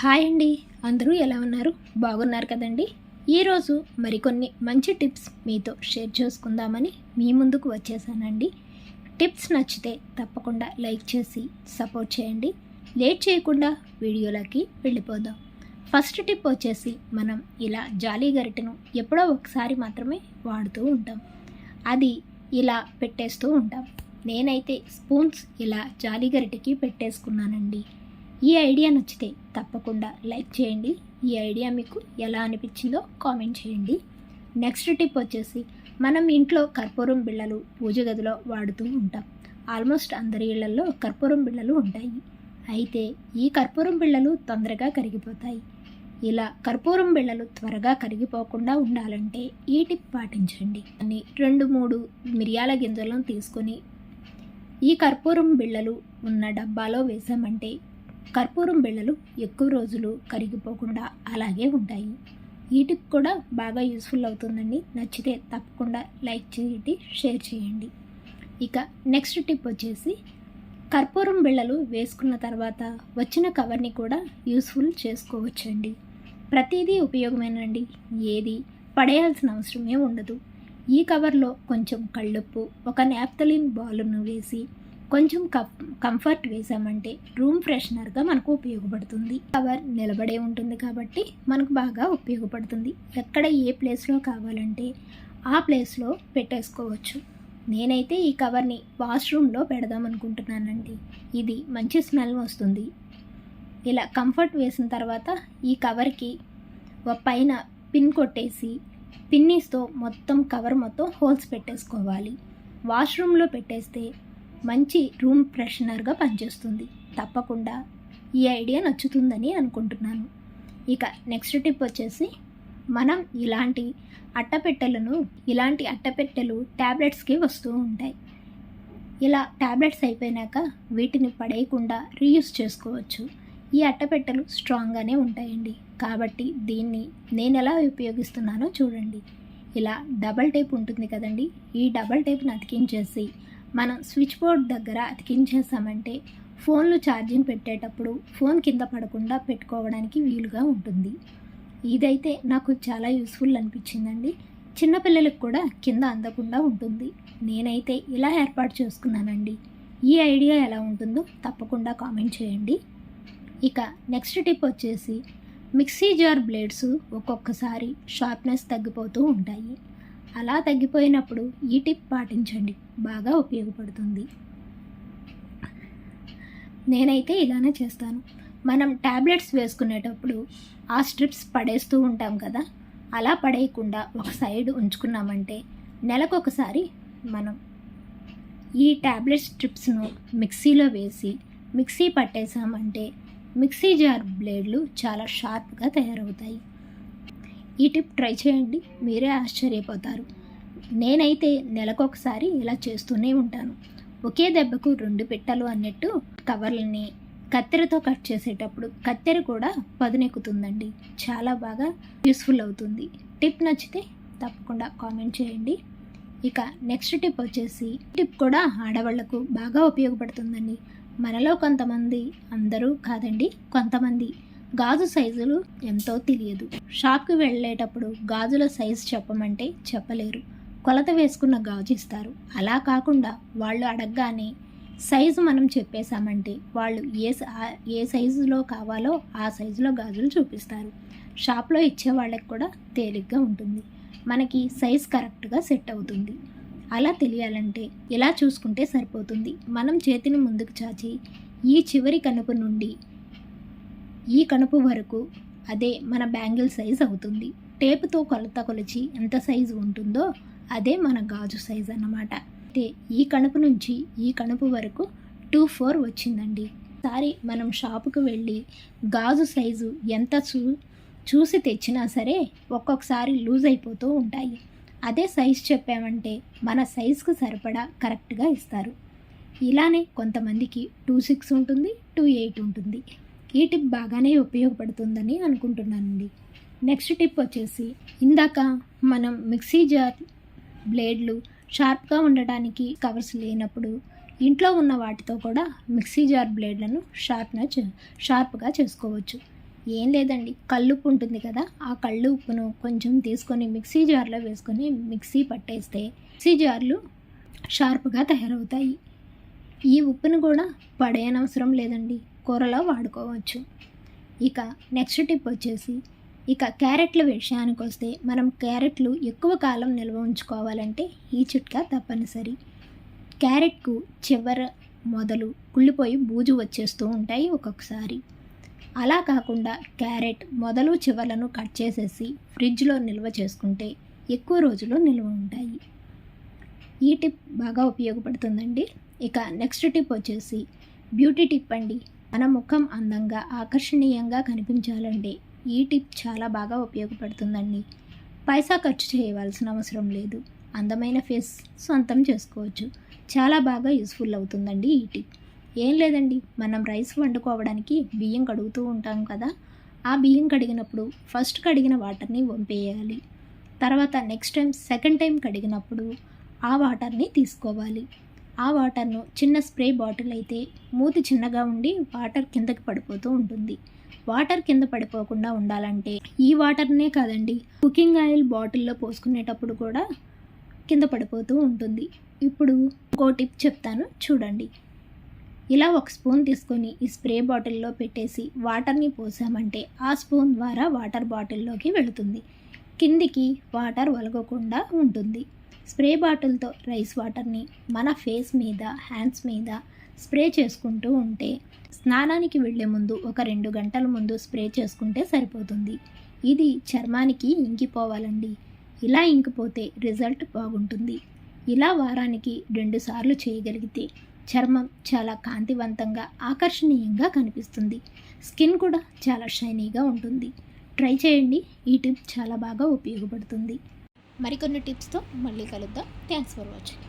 Hi అండి. అందరూ ఎలా ఉన్నారు? బాగున్నారు కదండి. ఈరోజు మరికొన్ని మంచి టిప్స్ మీతో షేర్ చేసుకుందామని మీ ముందుకు వచ్చేసానండి. టిప్స్ నచ్చితే తప్పకుండా లైక్ చేసి సపోర్ట్ చేయండి. లేట్ చేయకుండా వీడియోలోకి వెళ్ళిపోదాం. ఫస్ట్ టిప్ వచ్చేసి మనం ఇలా జాలీ గరిటెను ఎప్పుడో ఒకసారి మాత్రమే వాడుతూ ఉంటాం. అది ఇలా పెట్టేస్తూ ఉంటాం. నేనైతే స్పూన్స్ ఇలా జాలీ గరిటెకి పెట్టేసుకున్నానండి. ఈ ఐడియా నచ్చితే తప్పకుండా లైక్ చేయండి. ఈ ఐడియా మీకు ఎలా అనిపించిందో కామెంట్ చేయండి. నెక్స్ట్ టిప్ వచ్చేసి మనం ఇంట్లో కర్పూరం బిళ్ళలు పూజ గదిలో వాడుతూ ఉంటాం. ఆల్మోస్ట్ అందరి ఇళ్ళలో కర్పూరం బిళ్ళలు ఉంటాయి. అయితే ఈ కర్పూరం బిళ్ళలు తొందరగా కరిగిపోతాయి. ఇలా కర్పూరం బిళ్ళలు త్వరగా కరిగిపోకుండా ఉండాలంటే ఈ టిప్ పాటించండి. అని రెండు మూడు మిరియాల గింజలను తీసుకొని ఈ కర్పూరం బిళ్ళలు ఉన్న డబ్బాలో వేసామంటే కర్పూరం బిళ్ళలు ఎక్కువ రోజులు కరిగిపోకుండా అలాగే ఉంటాయి. ఈ టిప్ కూడా బాగా యూస్ఫుల్ అవుతుందండి. నచ్చితే తప్పకుండా లైక్ చేయండి షేర్ చేయండి. ఇక నెక్స్ట్ టిప్ వచ్చేసి కర్పూరం బిళ్ళలు వేసుకున్న తర్వాత వచ్చిన కవర్ని కూడా యూస్ఫుల్ చేసుకోవచ్చండి. ప్రతిదీ ఉపయోగమేనండి. ఏది పడేయాల్సిన అవసరమే ఉండదు. ఈ కవర్లో కొంచెం కళ్ళుప్పు ఒక నాప్తలిన్ బాలును వేసి కొంచెం కంఫర్ట్ వేసామంటే రూమ్ ఫ్రెషనర్గా మనకు ఉపయోగపడుతుంది. కవర్ నిలబడే ఉంటుంది కాబట్టి మనకు బాగా ఉపయోగపడుతుంది. ఎక్కడ ఏ ప్లేస్లో కావాలంటే ఆ ప్లేస్లో పెట్టేసుకోవచ్చు. నేనైతే ఈ కవర్ని వాష్రూమ్లో పెడదాం అనుకుంటున్నానండి ఇది మంచి స్మెల్ వస్తుంది. ఇలా కంఫర్ట్ వేసిన తర్వాత ఈ కవర్కి ఒక పైన పిన్ కొట్టేసి పిన్నీస్తో మొత్తం కవర్ మొత్తం హోల్స్ పెట్టేసుకోవాలి. వాష్రూమ్లో పెట్టేస్తే మంచి రూమ్ ఫ్రెషనర్గా పనిచేస్తుంది. తప్పకుండా ఈ ఐడియా నచ్చుతుందని అనుకుంటున్నాను. ఇక నెక్స్ట్ టిప్ వచ్చేసి మనం ఇలాంటి అట్టపెట్టెలను ఇలాంటి అట్టపెట్టెలు ట్యాబ్లెట్స్కి వస్తూ ఉంటాయి. ఇలా ట్యాబ్లెట్స్ అయిపోయినాక వీటిని పడేయకుండా రీయూస్ చేసుకోవచ్చు. ఈ అట్టపెట్టెలు స్ట్రాంగ్గానే ఉంటాయండి. కాబట్టి దీన్ని నేను ఎలా ఉపయోగిస్తున్నానో చూడండి. ఇలా డబల్ టేప్ ఉంటుంది కదండి. ఈ డబల్ టేప్ని అతికించేసి మనం స్విచ్ బోర్డ్ దగ్గర అతికించేసామంటే ఫోన్లు ఛార్జింగ్ పెట్టేటప్పుడు ఫోన్ కింద పడకుండా పెట్టుకోవడానికి వీలుగా ఉంటుంది. ఇదైతే నాకు చాలా యూస్ఫుల్ అనిపించిందండి. చిన్నపిల్లలకు కూడా కింద అందకుండా ఉంటుంది. నేనైతే ఇలా ఏర్పాటు చేసుకున్నానండి. ఈ ఐడియా ఎలా ఉంటుందో తప్పకుండా కామెంట్ చేయండి. ఇక నెక్స్ట్ టిప్ వచ్చేసి మిక్సీ జార్ బ్లేడ్స్ ఒక్కొక్కసారి షార్ప్నెస్ తగ్గిపోతూ ఉంటాయి. అలా తగ్గిపోయినప్పుడు ఈ టిప్ పాటించండి. బాగా ఉపయోగపడుతుంది. నేనైతే ఇలానే చేస్తాను. మనం ట్యాబ్లెట్స్ వేసుకునేటప్పుడు ఆ స్ట్రిప్స్ పడేస్తూ ఉంటాం కదా అలా పడేయకుండా ఒక సైడ్ ఉంచుకున్నామంటే నెలకొకసారి మనం ఈ ట్యాబ్లెట్ స్ట్రిప్స్ను మిక్సీలో వేసి మిక్సీ పట్టేసామంటే మిక్సీ జార్ బ్లేడ్లు చాలా షార్ప్గా తయారవుతాయి. ఈ టిప్ ట్రై చేయండి మీరే ఆశ్చర్యపోతారు. నేనైతే నెలకొకసారి ఇలా చేస్తూనే ఉంటాను. ఒకే దెబ్బకు రెండు పిట్టలు అన్నట్టు కవర్లని కత్తెరతో కట్ చేసేటప్పుడు కత్తెర కూడా పదునెక్కుతుందండి. చాలా బాగా యూస్ఫుల్ అవుతుంది. టిప్ నచ్చితే తప్పకుండా కామెంట్ చేయండి. ఇక నెక్స్ట్ టిప్ వచ్చేసి టిప్ కూడా ఆడవాళ్ళకు బాగా ఉపయోగపడుతుందండి. మనలో కొంతమంది అందరూ కాదండి కొంతమంది గాజు సైజులు ఎంతో తెలియదు. షాప్కి వెళ్ళేటప్పుడు గాజుల సైజు చెప్పమంటే చెప్పలేరు. కొలత వేసుకున్న గాజు ఇస్తారు. అలా కాకుండా వాళ్ళు అడగగానే సైజు మనం చెప్పేశామంటే వాళ్ళు ఏ ఏ సైజులో కావాలో ఆ సైజులో గాజులు చూపిస్తారు. షాప్లో ఇచ్చే వాళ్ళకి కూడా తేలిగ్గా ఉంటుంది. మనకి సైజ్ కరెక్ట్గా సెట్ అవుతుంది. అలా తెలియాలంటే ఇలా చూసుకుంటే సరిపోతుంది. మనం చేతిని ముందుకు చాచి ఈ చివరి కనుపు నుండి ఈ కనుపు వరకు అదే మన బ్యాంగిల్ సైజ్ అవుతుంది. టేపుతో కొలత కొలిచి ఎంత సైజు ఉంటుందో అదే మన గాజు సైజ్ అన్నమాట. అయితే ఈ కణుపు నుంచి ఈ కణుపు వరకు టూ ఫోర్ వచ్చిందండి. సారి మనం షాపుకు వెళ్ళి గాజు సైజు ఎంత చూ చూసి తెచ్చినా సరే ఒక్కొక్కసారి లూజ్ అయిపోతూ ఉంటాయి. అదే సైజ్ చెప్పామంటే మన సైజ్కు సరిపడా కరెక్ట్గా ఇస్తారు. ఇలానే కొంతమందికి టూ సిక్స్ ఉంటుంది టూ ఎయిట్ ఉంటుంది. ఈ టిప్ బాగానే ఉపయోగపడుతుందని అనుకుంటున్నానండి. నెక్స్ట్ టిప్ వచ్చేసి ఇందాక మనం మిక్సీ జార్ బ్లేడ్లు షార్ప్గా ఉండటానికి కవర్స్ లేనప్పుడు ఇంట్లో ఉన్న వాటితో కూడా మిక్సీ జార్ బ్లేడ్లను షార్ప్న షార్ప్గా చేసుకోవచ్చు. ఏం లేదండి కల్లుప్పు ఉంటుంది కదా ఆ కళ్ళు ఉప్పును కొంచెం తీసుకొని మిక్సీ జార్లో వేసుకొని మిక్సీ పట్టేస్తే మిక్సీ జార్లు షార్ప్గా తయారవుతాయి. ఈ ఉప్పును కూడా పడేయనవసరం లేదండి. కూరలో వాడుకోవచ్చు. ఇక నెక్స్ట్ టిప్ వచ్చేసి ఇక క్యారెట్ల విషయానికి వస్తే మనం క్యారెట్లు ఎక్కువ కాలం నిల్వ ఉంచుకోవాలంటే ఈ చిట్కా తప్పనిసరి. క్యారెట్కు చివర మొదలు కుళ్ళిపోయి బూజు వచ్చేస్తూ ఉంటాయి ఒక్కొక్కసారి. అలా కాకుండా క్యారెట్ మొదలు చివరలను కట్ చేసేసి ఫ్రిడ్జ్లో నిల్వ చేసుకుంటే ఎక్కువ రోజులు నిల్వ ఉంటాయి. ఈ టిప్ బాగా ఉపయోగపడుతుందండి. ఇక నెక్స్ట్ టిప్ వచ్చేసి బ్యూటీ టిప్ అండి. మన ముఖం అందంగా ఆకర్షణీయంగా కనిపించాలంటే ఈ టిప్ చాలా బాగా ఉపయోగపడుతుందండి. పైసా ఖర్చు చేయవలసిన అవసరం లేదు. అందమైన ఫేస్ సొంతం చేసుకోవచ్చు. చాలా బాగా యూస్ఫుల్ అవుతుందండి ఈ టిప్. ఏం లేదండి మనం రైస్ వండుకోవడానికి బియ్యం కడుగుతూ ఉంటాం కదా ఆ బియ్యం కడిగినప్పుడు ఫస్ట్ కడిగిన వాటర్ని వంపేయాలి. తర్వాత నెక్స్ట్ టైం సెకండ్ టైం కడిగినప్పుడు ఆ వాటర్ని తీసుకోవాలి. ఆ వాటర్ను చిన్న స్ప్రే బాటిల్ అయితే మూతి చిన్నగా ఉండి వాటర్ కిందకి పడిపోతూ ఉంటుంది. వాటర్ కింద పడిపోకుండా ఉండాలంటే ఈ వాటర్నే కాదండి కుకింగ్ ఆయిల్ బాటిల్లో పోసుకునేటప్పుడు కూడా కింద పడిపోతూ ఉంటుంది. ఇప్పుడు ఇంకో టిప్ చెప్తాను చూడండి. ఇలా ఒక స్పూన్ తీసుకొని ఈ స్ప్రే బాటిల్లో పెట్టేసి వాటర్ని పోసామంటే ఆ స్పూన్ ద్వారా వాటర్ బాటిల్లోకి వెళుతుంది. కిందికి వాటర్ ఒలగకుండా ఉంటుంది. స్ప్రే బాటిల్తో రైస్ వాటర్ని మన ఫేస్ మీద హ్యాండ్స్ మీద స్ప్రే చేసుకుంటూ ఉంటే స్నానానికి వెళ్ళే ముందు ఒక రెండు గంటల ముందు స్ప్రే చేసుకుంటే సరిపోతుంది. ఇది చర్మానికి ఇంకిపోవాలండి. ఇలా ఇంకిపోతే రిజల్ట్ బాగుంటుంది. ఇలా వారానికి రెండుసార్లు చేయగలిగితే చర్మం చాలా కాంతివంతంగా ఆకర్షణీయంగా కనిపిస్తుంది. స్కిన్ కూడా చాలా షైనీగా ఉంటుంది. ట్రై చేయండి. ఈ టిప్ చాలా బాగా ఉపయోగపడుతుంది. మరికొన్ని టిప్స్తో మళ్ళీ కలుద్దాం. Thanks for watching.